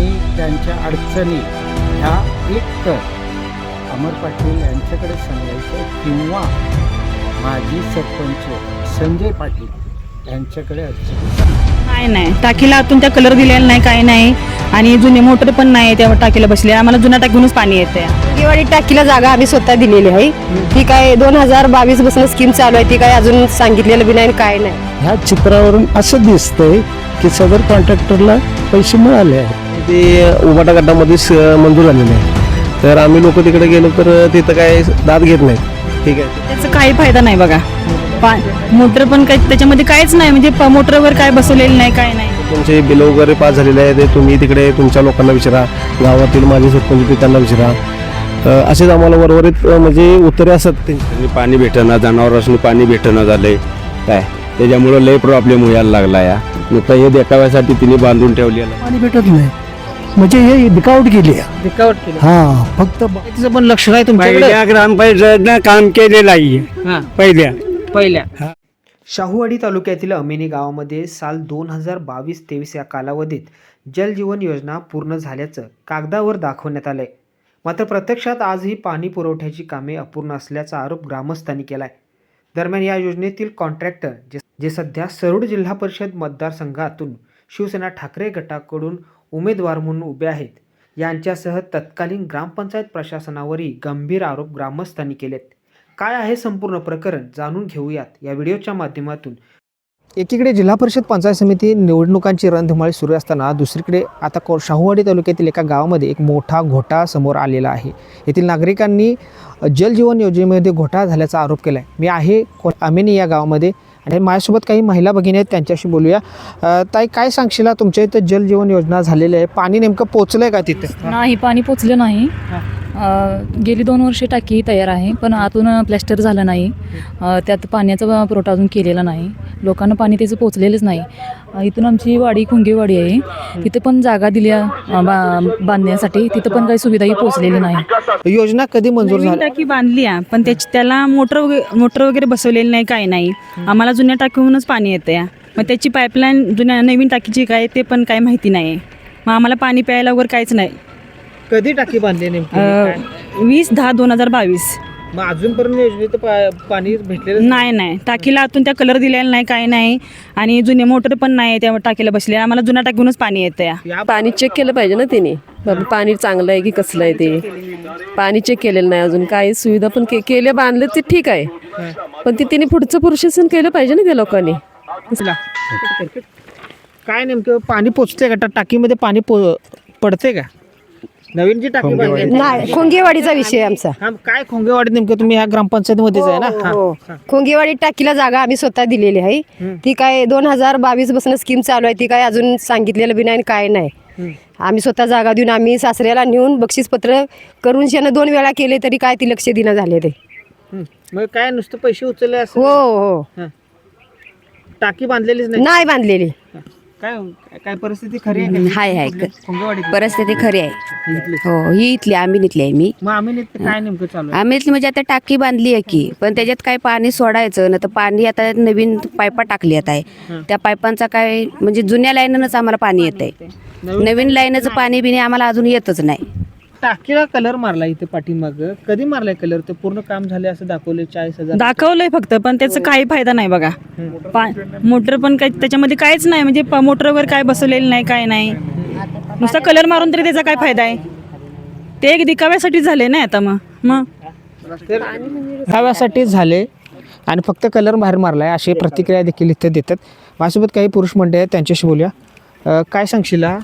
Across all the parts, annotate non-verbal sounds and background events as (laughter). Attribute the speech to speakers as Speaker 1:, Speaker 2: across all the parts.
Speaker 1: आणि त्यांच्या अडचणी ह्या एक तर अमर पाटील यांच्याकडे सांगायचं किंवा माजी सरपंच संजय पाटील यांच्याकडे अडचणी
Speaker 2: नाही नाही. टाकीला आतून त्या कलर दिलेला नाही काही नाही. आणि जुने मोटर पण नाही त्या टाकीला बसले. आम्हाला जुन्या टाकीहूनच पाणी येते
Speaker 3: दिवाळी टाकीला जागा आम्ही स्वतः दिलेली आहे. ती काय दोन हजार बावीसपासून स्कीम चालू आहे. ती काय अजून सांगितलेलं बी नाही आणि काय नाही.
Speaker 4: ह्या चित्रावरून असं दिसतंय की सदर कॉन्ट्रॅक्टरला पैसे मिळाले आहेत.
Speaker 5: ते उबाटा गटामध्ये स- मंजूर झालेले आहे तर आम्ही लोक तिकडे गेलो तर तिथं काय दाद घेत नाहीत. ठीक आहे.
Speaker 2: त्याचा काही फायदा नाही बघा. पा मोटर पण काही त्याच्यामध्ये काहीच नाही. म्हणजे मोटरवर काय बसवलेलं नाही काय नाही.
Speaker 5: तुमचे बिल वगैरे पास झालेले आहे ते तुम्ही तिकडे तुमच्या लोकांना विचारा. गावातील माझे सरपंच त्यांना विचारा. असेच आम्हाला उर्वरित अ, म्हणजे उत्तरे असतात. ते
Speaker 6: पाणी भेटणं जनावरांनी पाणी भेटणं झालंय. काय? त्याच्यामुळं लय प्रॉब्लेम व्हायला लागला या. नुसतं हे देखाव्यासाठी तिने बांधून ठेवलेलं.
Speaker 4: पाणी भेटत नाही. म्हणजे हे दिकावट केली आहे.
Speaker 1: रिकावट केलं.
Speaker 4: हा फक्त ब-
Speaker 1: तिचं पण लक्ष नाही तुमच्याकडे?
Speaker 7: पहिल्या ग्रामपंचायतनं काम केलेलं आहे.
Speaker 1: हां.
Speaker 7: पहिल्या.
Speaker 1: पहिल्या.
Speaker 8: शाहूवाडी तालुक्यातील अमेनी गावामध्ये साल दोन हजार बावीस तेवीस या कालावधीत जलजीवन योजना पूर्ण झाल्याचं कागदावर दाखवण्यात आलंय. मात्र प्रत्यक्षात आजही पाणी पुरवठ्याची कामे अपूर्ण असल्याचा आरोप ग्रामस्थांनी केलाय. दरम्यान या योजनेतील कॉन्ट्रॅक्टर जे जे सध्या सरूड जिल्हा परिषद मतदारसंघातून शिवसेना ठाकरे गटाकडून उमेदवार म्हणून उभे आहेत. यांच्यासह तत्कालीन ग्रामपंचायत प्रशासनावरही गंभीर आरोप ग्रामस्थांनी केलेत. काय आहे संपूर्ण प्रकरण जाणून घेऊयात. या व्हिडिओच्या माध्यमातून. एकीकडे जिल्हा परिषद पंचायत समिती निवडणुकांची रणधुमाळी सुरू असताना दुसरीकडे आता को शाहूवाडी तालुक्यातील एका गावामध्ये एक मोठा घोटाळा समोर आलेला आहे. येथील नागरिकांनी जलजीवन योजनेमध्ये घोटाळा झाल्याचा आरोप केला आहे मी आहे को- अमेनी या गावामध्ये. आणि माझ्यासोबत काही महिला भगिनी आहेत त्यांच्याशी बोलूया. ताई काय सांगशील तुमच्या इथं जलजीवन योजना झालेली आहे. पाणी नेमकं पोचलं आहे का तिथं?
Speaker 9: नाही पाणी पोचलं नाही. गेली दोन वर्षे टाकी तयार आहे पण आतून प्लॅस्टर झालं नाही. त्यात पाण्याचा पुरवठा अजून केलेला नाही. लोकांना पाणी त्याचं पोचलेलंच नाही. इथून आमची वाडी खुंगेवाडी आहे. तिथे पण जागा दिल्या बांधण्यासाठी. तिथं पण काही सुविधाही पोचलेली नाही.
Speaker 8: योजना कधी मंजूर झाली?
Speaker 2: टाकी बांधली आहे पण त्याची त्याला मोटर वगैरे मोटर वगैरे बसवलेली नाही काही नाही. आम्हाला जुन्या टाकीहूनच पाणी येतं या मग त्याची पाईपलाईन जुन्या नवीन टाकीची काय ते पण काही माहिती नाही. मग आम्हाला पाणी प्यायला वगैरे काहीच नाही.
Speaker 8: कधी टाकी बांधली नेमकी?
Speaker 2: अ, वीस दहा दोन हजार बावीस.
Speaker 8: मग अजूनपर्यंत योजनेत पा- पाणी भेटलेलं
Speaker 2: नाही? नाही टाकीला आतून त्या कलर दिलेला नाही काही नाही. आणि जुने मोटर पण नाही त्या टाकीला बसले. आम्हाला जुन्या टाकीहूनच पाणी येतं या
Speaker 8: या
Speaker 3: पाणी चेक केलं पाहिजे ना त्यांनी बाबा पाणी चांगलं आहे की कसलं आहे ते? पाणी चेक केलेलं नाही अजून. काही सुविधा पण के केले बांधले ते ठीक आहे. पण ते त्यांनी पुढचं पुरुषासन केलं पाहिजे ना त्या लोकांनी.
Speaker 8: काय नेमकं पाणी पोचते का? टा- टाकीमध्ये पाणी पो पडते का? नवीन जी टाकी बांधली
Speaker 3: नाही खोंगेवाडीचा विषय आमचा.
Speaker 8: हा, काय खोंगेवाडी नेमकं तुम्ही ह्या ग्रामपंचायतीमध्येच आहे ना? हा.
Speaker 3: हो. खोंगेवाडी टाकीला जागा आम्ही स्वतः दिलेली आहे. ती काय दोन हजार बावीसपासून स्कीम चालू आहे ती काय अजून सांगितलेलं बी नाही आणि काय नाही. आम्ही स्वतः जागा देऊन आम्ही सासऱ्याला नेऊन बक्षीसपत्र करून ज्यानं दोन वेळा केले तरी काय ती लक्ष देणं झाले ते.
Speaker 8: मग काय नुसतं पैसे उचलले असं?
Speaker 3: हो हो.
Speaker 8: टाकी बांधलेलीच नाही?
Speaker 3: नाही बांधलेली.
Speaker 8: काय काय परिस्थिती खरी आहे का?
Speaker 10: हाय हाय.
Speaker 8: खोंगेवाडीत
Speaker 10: परिस्थिती खरी आहे. हो ही इथली आम्ही इथली आहे मी.
Speaker 8: मग आम्ही काय नेमकं चालू आहे?
Speaker 10: आम्ही इथली म्हणजे आता टाकी बांधली आहे की पण त्याच्यात काय पाणी सोडायचं ना तर पाणी आता नवीन पायपा टाकली आता आहे. त्या पायपांचा काय म्हणजे जुन्या लाईनच आम्हाला पाणी येत आहे नवीन लाईनचं पाणी बिणी आम्हाला अजून येतच नाही.
Speaker 8: टाकीला कलर मारला इथे पाठीमाग. कधी मारलाय कलर? ते पूर्ण काम झाले असं दाखवले चाळीस हजार.
Speaker 2: दाखवलंय फक्त पण त्याचा काही फायदा नाही बघा. पा मोटर पण काही त्याच्यामध्ये काहीच नाही म्हणजे प- मोटर वगैरे काय बसवलेलं नाही काय नाही. नुसता कलर मारून तरी त्याचा काय फायदा आहे? ते एक दिखाव्यासाठी झाले नाही आता मग मग.
Speaker 8: तर झाले आणि फक्त कलर बाहेर मारलाय अशी प्रतिक्रिया देखील इथे देतात. माझ्यासोबत काही पुरुष मंडळी आहेत त्यांच्याशी बोलूया. अं, काय सांगशील हा?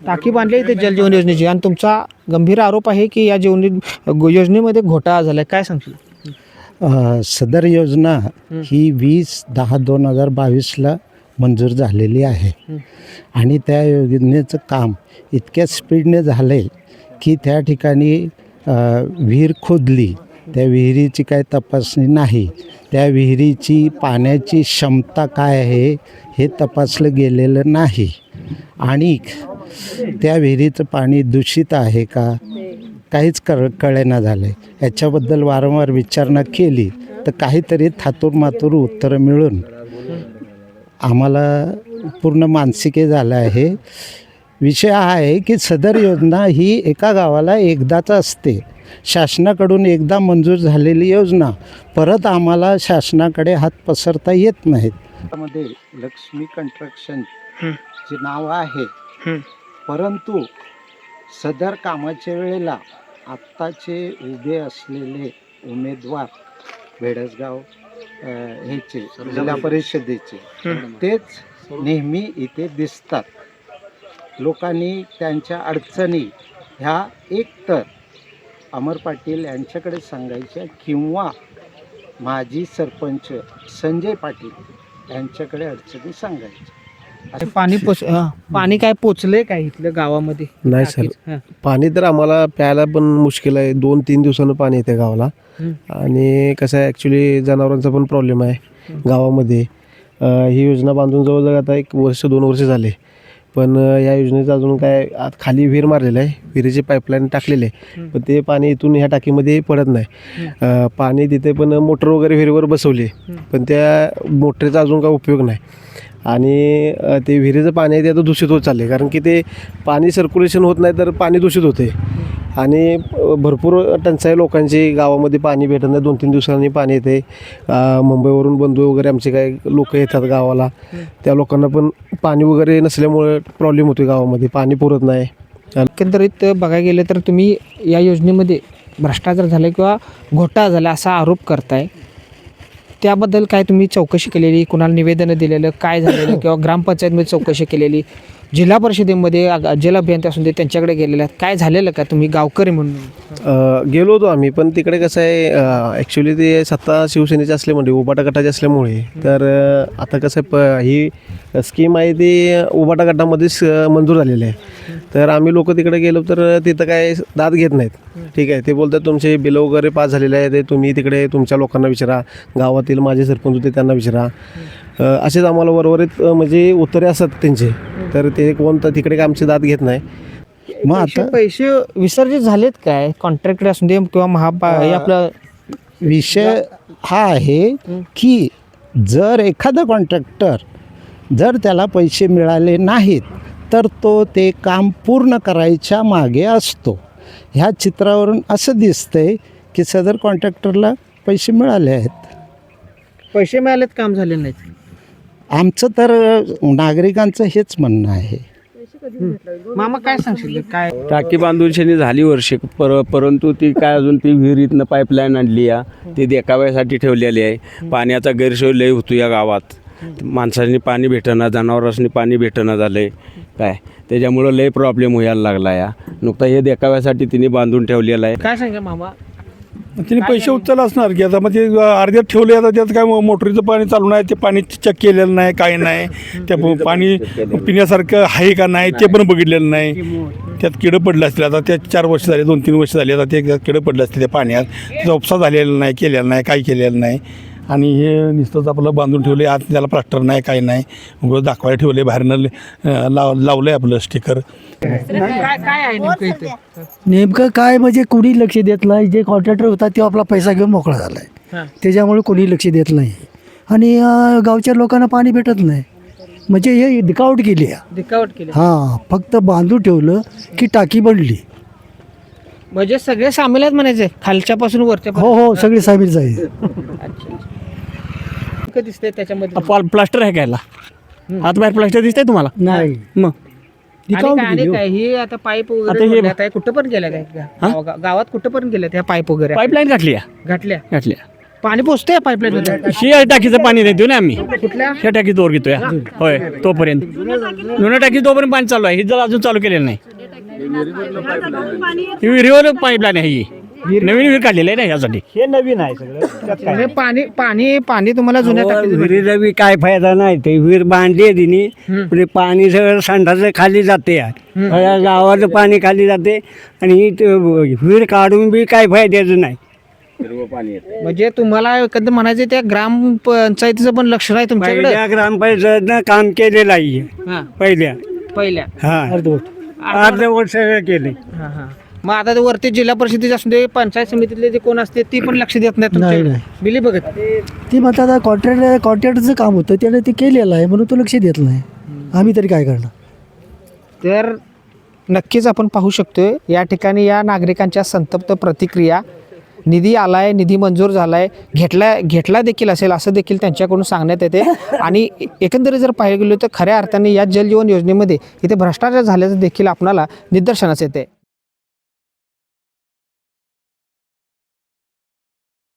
Speaker 8: टाकी बांधली इथे जलजीवन योजनेची. आणि तुमचा गंभीर आरोप आहे की या जीवन योजनेमध्ये घोटाळा झालाय. काय सांगशील?
Speaker 4: अ, सदर योजना ही वीस दहा दोन हजार बावीसला मंजूर झालेली आहे. आणि त्या योजनेचं काम इतक्या स्पीडने झालं आहे की त्या ठिकाणी विहीर खोदली. त्या विहिरीची काय तपासणी नाही. त्या विहिरीची पाण्याची क्षमता काय आहे हे तपासलं गेलेलं नाही. आणि त्या विहिरीचं पाणी दूषित आहे का? काहीच कळ कळेना झालं आहे याच्याबद्दल वारंवार विचारणा केली तर काहीतरी थातूर मातूर उत्तरं मिळून आम्हाला पूर्ण मानसिके झालं आहे. विषय हा आहे की सदर योजना ही एका गावाला एकदाच असते. शासनाकडून एकदा मंजूर झालेली योजना परत आम्हाला शासनाकडे हात पसरता येत नाहीत. मध्ये लक्ष्मी कंस्ट्रक्शन जे नाव आहे. परंतु सदर कामाच्या वेळेला आत्ताचे उभे असलेले उमेदवार भेडसगाव ह्याचे जिल्हा परिषदेचे तेच नेहमी इथे दिसतात. लोकांनी त्यांच्या अडचणी ह्या एकतर अमर पाटील यांच्याकडे सांगायच्या किंवा माजी सरपंच संजय पाटील यांच्याकडे अडचणी सांगायच्या.
Speaker 8: पाणी पोच हा, पाणी काय पोचलंय काय इथल्या गावामध्ये?
Speaker 5: नाही सर?
Speaker 8: हा.
Speaker 5: पाणी तर आम्हाला प्यायला पण मुश्किल आहे. दोन तीन दिवसानं पाणी येते गावाला. आणि कसं आहे ॲक्च्युली जनावरांचा पण प्रॉब्लेम आहे गावामध्ये. अं, ही योजना बांधून जवळजवळ आता एक वर्ष दोन वर्ष झाले. पण अं, या योजनेचं अजून काय आत खाली विहीर मारलेलं आहे. विहिरीचे पाईपलाईन टाकलेले आहे. पण ते पाणी इथून ह्या टाकीमध्ये पडत नाही. अं, पाणी तिथे पण मोटर वगैरे विहिरीवर बसवली पण त्या मोटरीचा अजून काय उपयोग नाही. आणि ते विहिरीचं पाणी आहे ते आता दूषित होत चालले कारण की ते पाणी सर्क्युलेशन होत नाही तर पाणी दूषित होते आणि भरपूर टंचाई लोकांची. गावामध्ये पाणी भेटत नाही. दोन तीन दिवसांनी पाणी येते मुंबईवरून बंधू वगैरे आमचे काही लोक येतात गावाला. त्या लोकांना पण पाणी वगैरे नसल्यामुळे प्रॉब्लेम होतो गावामध्ये. पाणी पुरत नाही.
Speaker 8: एकंदरीत बघायला गेलं तर तुम्ही या योजनेमध्ये भ्रष्टाचार झाला किंवा घोटाळा झाला असा आरोप करताय. त्याबद्दल काय तुम्ही चौकशी केलेली? कुणाला निवेदनं दिलेलं? काय झालेलं? (coughs) किंवा ग्रामपंचायतमध्ये चौकशी केलेली? जिल्हा परिषदेमध्ये अग- जल अभियंता असून ते त्यांच्याकडे गेलेल्या काय झालेलं का? तुम्ही गावकरी म्हणून?
Speaker 5: गेलो होतो आम्ही पण तिकडे कसं आहे ॲक्च्युली ते सत्ता शिवसेनेचे असल्यामुळे उबाटा गटाचे असल्यामुळे तर आता कसं आहे प ही स्कीम आहे ती उबाटा गटामध्येच मंजूर झालेली आहे. तर आम्ही लोक तिकडे गेलो तर तिथं काय दाद घेत नाहीत. ठीक आहे ते बोलतात तुमचे बिलं वगैरे पास झालेले आहे ते तुम्ही तिकडे तुमच्या लोकांना विचारा गावातील माझे सरपंच होते त्यांना विचारा. असेच आम्हाला वरवरीत म्हणजे उत्तरे असतात त्यांचे. तर ते कोण तर तिकडे काय आमची दाद घेत नाही.
Speaker 4: मग आता
Speaker 8: पैसे विसर्जित झालेत काय? कॉन्ट्रॅक्टर असून दे किंवा महापा हे आपलं
Speaker 4: विषय हा आहे की जर एखादा कॉन्ट्रॅक्टर जर त्याला पैसे मिळाले नाहीत तर तो ते काम पूर्ण करायच्या मागे असतो. ह्या चित्रावरून असं दिसतंय की सदर कॉन्ट्रॅक्टरला पैसे मिळाले आहेत.
Speaker 8: पैसे मिळालेत काम झाले नाहीत.
Speaker 4: आमचं तर नागरिकांचं हेच म्हणणं आहे.
Speaker 8: मामा काय सांगशील? काय?
Speaker 6: टाकी बांधून शनी झाली वर्षे पर परंतु ती काय अजून ती विहिरीतनं पाईपलाईन आणली या. ती देखाव्यासाठी ठेवलेली आहे. पाण्याचा गैरसोय लय होतो या गावात. माणसांनी पाणी भेटणं जनावरांनी पाणी भेटणं झालं आहे काय? त्याच्यामुळं लय प्रॉब्लेम व्हायला लागला या. नुकता हे देखाव्यासाठी तिने बांधून ठेवलेलं आहे.
Speaker 8: काय सांगा मामा?
Speaker 7: तिने पैसे उचल असणार की आता मग ते अर्ध्यात ठेवले आता त्यात काय मोटरीचं पाणी चालू नाही ते पाणी चेक केलेलं नाही काय नाही. त्या प- पाणी पिण्यासारखं आहे का नाही ते पण बघितलेलं नाही. त्यात किडं पडलं असतील आता त्या चार वर्ष झाले दोन तीन वर्ष झाली आता ते त्यात किडं पडलं असतील त्या पाण्यात. त्याचा उपसा झालेला नाही केलेला नाही काही केलेलं नाही. आणि हे नुसतंच आपलं बांधून ठेवले. आत त्याला प्लास्टर नाही काही नाही. उगाच दाखवायला ठेवले. बाहेरनं लाव लावलं आहे आपलं स्टिकर.
Speaker 8: काय काय आहे नेमकं
Speaker 11: काय म्हणजे कोणी लक्ष देत नाही. जे कॉन्ट्रॅक्टर होता तो आपला पैसा घेऊन मोकळा झाला. आहे त्याच्यामुळे कोणी लक्ष देत नाही. आणि गावच्या लोकांना पाणी भेटत नाही. म्हणजे हे दिकावट केली आहे.
Speaker 8: दिकावट केली
Speaker 11: हां फक्त बांधून ठेवलं की टाकी बनली.
Speaker 8: म्हणजे सगळे सामील आहेत म्हणायचे. खालच्यापासून वरच्या
Speaker 11: हो हो सगळे सामील आहे
Speaker 8: दिसते त्याच्यामध्ये.
Speaker 1: प्लास्टर आहे कायला हात बाहेर प्लास्टर दिसतंय तुम्हाला?
Speaker 11: नाही.
Speaker 1: मग.
Speaker 8: आणि
Speaker 11: दिकावट
Speaker 8: काय- आणि
Speaker 11: केली हो.
Speaker 8: काय हे आता पाईप
Speaker 1: आता
Speaker 8: वगैरे
Speaker 1: हे-
Speaker 8: जोडल्यात आहे कुठं पण गेल्या गावात कुठं पण गेल्या त्या पाईप वगैरे.
Speaker 1: पाईपलाईन आहे
Speaker 8: घातल्या. पाणी पोचतंय पाईपलाईन मध्ये
Speaker 1: ही टाकीचं पाणी देतो ना आम्ही.
Speaker 8: कुठल्या?
Speaker 1: ह्या टाकीत दोर घेतोय होय तोपर्यंत. जुन्या टाकीत तोपर्यंत पाणी चालू आहे ही जर अजून चालू केलेलं नाही. ही विहिरीवर पाईपलाईन आहे ही. नवीन विहीर काढलेली आहे ना यासाठी
Speaker 11: हे नवीन आहे सगळं.
Speaker 8: म्हणजे पाणी पाणी पाणी तुम्हाला जुन्या टाकीत
Speaker 7: विहिरीचा बी काय फायदा नाही. ते विहीर बांधली आहे तिने. पुढे पाणी सगळं संडाचं खाली जाते. सगळ्या गावाचं पाणी खाली जाते. आणि ही त- विहीर काढून बी काय फायद्याचं नाही.
Speaker 8: म्हणजे तुम्हाला एकंदर म्हणायचं त्या ग्रामपंचायतीचं पण लक्ष नाही तुमच्याकडे?
Speaker 7: पहिल्या ग्रामपंचायतनं काम केलेलं आहे.
Speaker 8: हा.
Speaker 7: पहिल्या.
Speaker 8: पहिल्या.
Speaker 7: हा. अर्धवट सगळं केले.
Speaker 8: हा हा. मग आता ते वरती जिल्हा परिषदेचे असू दे पंचायत समितीतले जे कोण असते ती पण लक्ष देत नाही तुमच्याकडे
Speaker 11: नाही.
Speaker 8: बिली बघत.
Speaker 11: ती म्हणतात कॉन्ट्रॅक्ट कॉन्ट्रॅक्टरचं काम होतं त्याने ते केलेलं आहे म्हणून तो लक्ष देत नाही. आम्ही तरी काय करणार?
Speaker 8: तर नक्कीच आपण पाहू शकतोय या ठिकाणी या नागरिकांच्या संतप्त प्रतिक्रिया निधी आलाय निधी मंजूर झाला आहे घेतला घेतला देखील असेल असं देखील त्यांच्याकडून सांगण्यात येते. आणि एकंदरीत जर पाहिलं गेलो तर खऱ्या अर्थाने या जलजीवन योजनेमध्ये इथे भ्रष्टाचार झाल्याचं देखील आपणाला निदर्शनास येते.